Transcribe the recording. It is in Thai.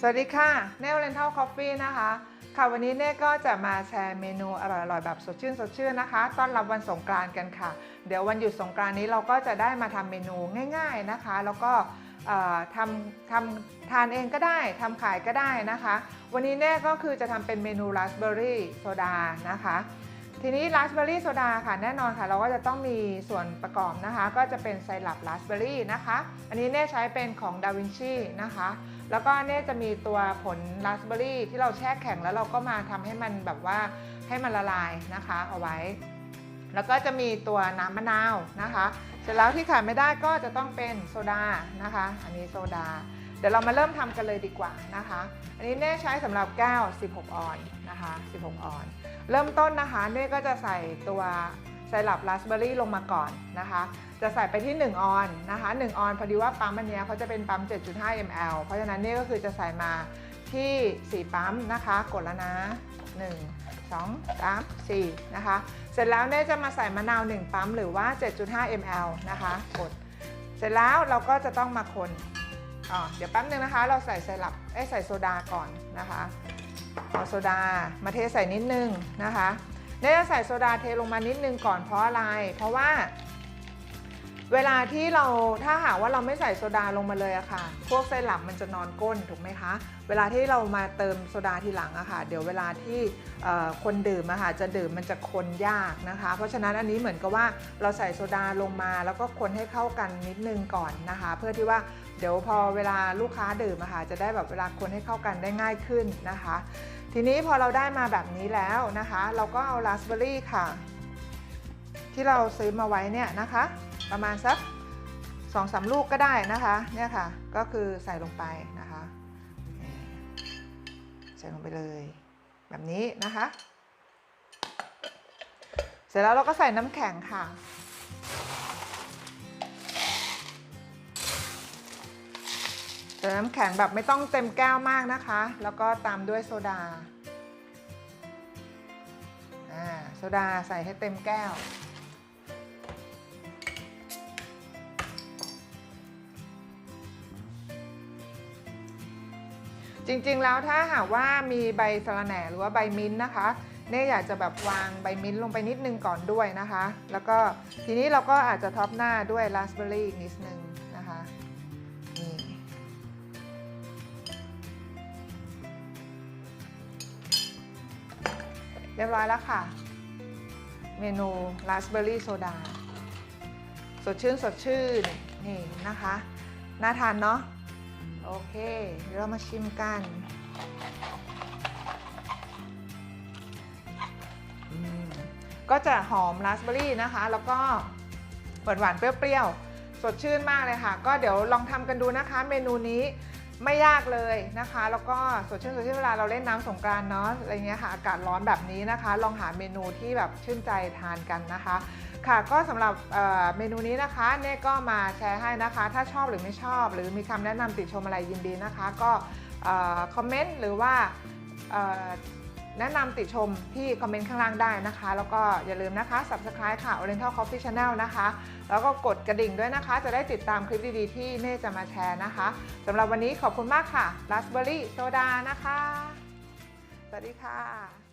สวัสดีค่ะเนลเลนทัลคอฟฟี่นะคะ ค่ะวันนี้เน่ก็จะมาแชร์เมนูอร่อยๆ แบบสดชื่นสดชื่นนะคะ ต้อนรับวันสงกรานต์กันค่ะ เดี๋ยววันหยุดสงกรานต์นี้เราก็จะได้มาทำเมนูง่าย ๆนะคะ แล้วก็ทำทำทานเองก็ได้ทำขายก็ได้นะคะ วันนี้เน่ก็คือจะทำเป็นเมนูราสเบอร์รี่โซดานะคะ ทีนี้ราสเบอร์รี่โซดาค่ะแน่นอนค่ะ เราก็จะต้องมีส่วนประกอบนะคะ ก็จะเป็นไซรัปราสเบอร์รี่นะคะ อันนี้เน่ใช้เป็นของดาวินชีนะคะ แล้วก็เน่จะมีตัวผลราสเบอร์รี่ที่เราแช่แข็งแล้วเราก็มาทำให้มันแบบว่าให้มันละลายนะคะเอาไว้ แล้วก็จะมีตัวน้ำมะนาวนะคะ เสร็จแล้วที่ขาดไม่ได้ก็จะต้องเป็นโซดานะคะ อันนี้โซดา เดี๋ยวเรามาเริ่มทำกันเลยดีกว่านะคะ อันนี้เน่ใช้สำหรับแก้ว 16 ออนนะคะ 16 ออน เริ่มต้นนะคะเน่ก็จะใส่ตัว ไซรัปราสเบอร์รี่ลงมาก่อนนะคะ จะใส่ไปที่ 1 ออนนะคะ1ออนพอดีว่าปั๊มอันเนี้ยเขาจะเป็นปั๊ม 7.5 ml เพราะฉะนั้นนี่ก็คือจะใส่มาที่ 4 ปั๊มนะคะ กดแล้วนะ 1 2 3 4 นะคะ เสร็จแล้วเน่จะมาใส่มะนาว 1 ปั๊มหรือว่า 7.5 ml นะคะ กด เสร็จแล้วเราก็จะต้องมาคนอ๋อเดี๋ยวแป๊บนึงนะคะ เราใส่ไซรัปเอ้ใส่โซดาก่อนนะคะเอาโซดามาเทใส่นิดนึงนะคะ เนี่ยจะใส่โซดาเทลงมานิดนึงก่อนเพราะอะไร เพราะว่า เวลาที่เราถ้าหากว่าเราไม่ใส่โซดาลงมาเลยอะค่ะ พวกไซรัปมันจะนอนก้นถูกไหมคะ เวลาที่เรามาเติมโซดาทีหลังอะค่ะ เดี๋ยวเวลาที่คนดื่มอะค่ะจะดื่มมันจะคนยากนะคะ เพราะฉะนั้นอันนี้เหมือนกับว่าเราใส่โซดาลงมา แล้วก็คนให้เข้ากันนิดนึงก่อนนะคะ เพื่อที่ว่าเดี๋ยวพอเวลาลูกค้าดื่มอะค่ะจะได้แบบเวลาคนให้เข้ากันได้ง่ายขึ้นนะคะ ทีนี้พอเราได้มาแบบนี้แล้วนะคะ เราก็เอาราสเบอร์รี่ค่ะ ที่เราซื้อมาไว้เนี่ยนะคะ ประมาณสักสองสามลูกก็ได้นะคะเนี่ยค่ะก็คือใส่ลงไปนะคะใส่ลงไปเลย แบบนี้นะคะ เสร็จแล้วเราก็ใส่น้ำแข็งค่ะใส่น้ำแข็งแบบไม่ต้องเต็มแก้วมากนะคะ แล้วก็ตามด้วยโซดาโซดาใส่ให้เต็มแก้ว จริงๆ แล้วถ้าหากว่ามีใบสะระแหน่หรือว่าใบมิ้นท์นะคะเน่อยากจะแบบวางใบมิ้นท์ลงไปนิดนึงก่อนด้วยนะคะ แล้วก็ทีนี้เราก็อาจจะท็อปหน้าด้วยราสเบอร์รี่อีกนิดนึงนะคะนี่เรียบร้อยแล้วค่ะ เมนูราสเบอร์รี่โซดา สดชื่นสดชื่นนี่นะคะ น่าทานเนาะ โอเค เดี๋ยวเรามาชิมกันก็จะหอมราสเบอร์รี่นะคะ แล้วก็หวานหวานเปรี้ยวๆ สดชื่นมากเลยค่ะ ก็เดี๋ยวลองทำกันดูนะคะ เมนูนี้ไม่ยากเลยนะคะ แล้วก็สดชื่นสดชื่นเวลาเราเล่นน้ำสงกรานเนาะอะไรเงี้ยค่ะอากาศร้อนแบบนี้นะคะ ลองหาเมนูที่แบบชื่นใจทานกันนะคะ ค่ะก็สำหรับเมนูนี้นะคะเน่ก็มาแชร์ให้นะคะ ถ้าชอบหรือไม่ชอบ หรือมีคำแนะนำติชมอะไรยินดีนะคะ ก็คอมเมนต์หรือว่าแนะนำติชมที่คอมเมนต์ข้างล่างได้นะคะ แล้วก็อย่าลืมนะคะ Subscribe ค่ะ Oriental Coffee Channel นะคะ แล้วก็กดกระดิ่งด้วยนะคะ จะได้ติดตามคลิปดีๆ ที่เน่จะมาแชร์นะคะสำหรับวันนี้ขอบคุณมากค่ะ Raspberry Soda นะคะ สวัสดีค่ะ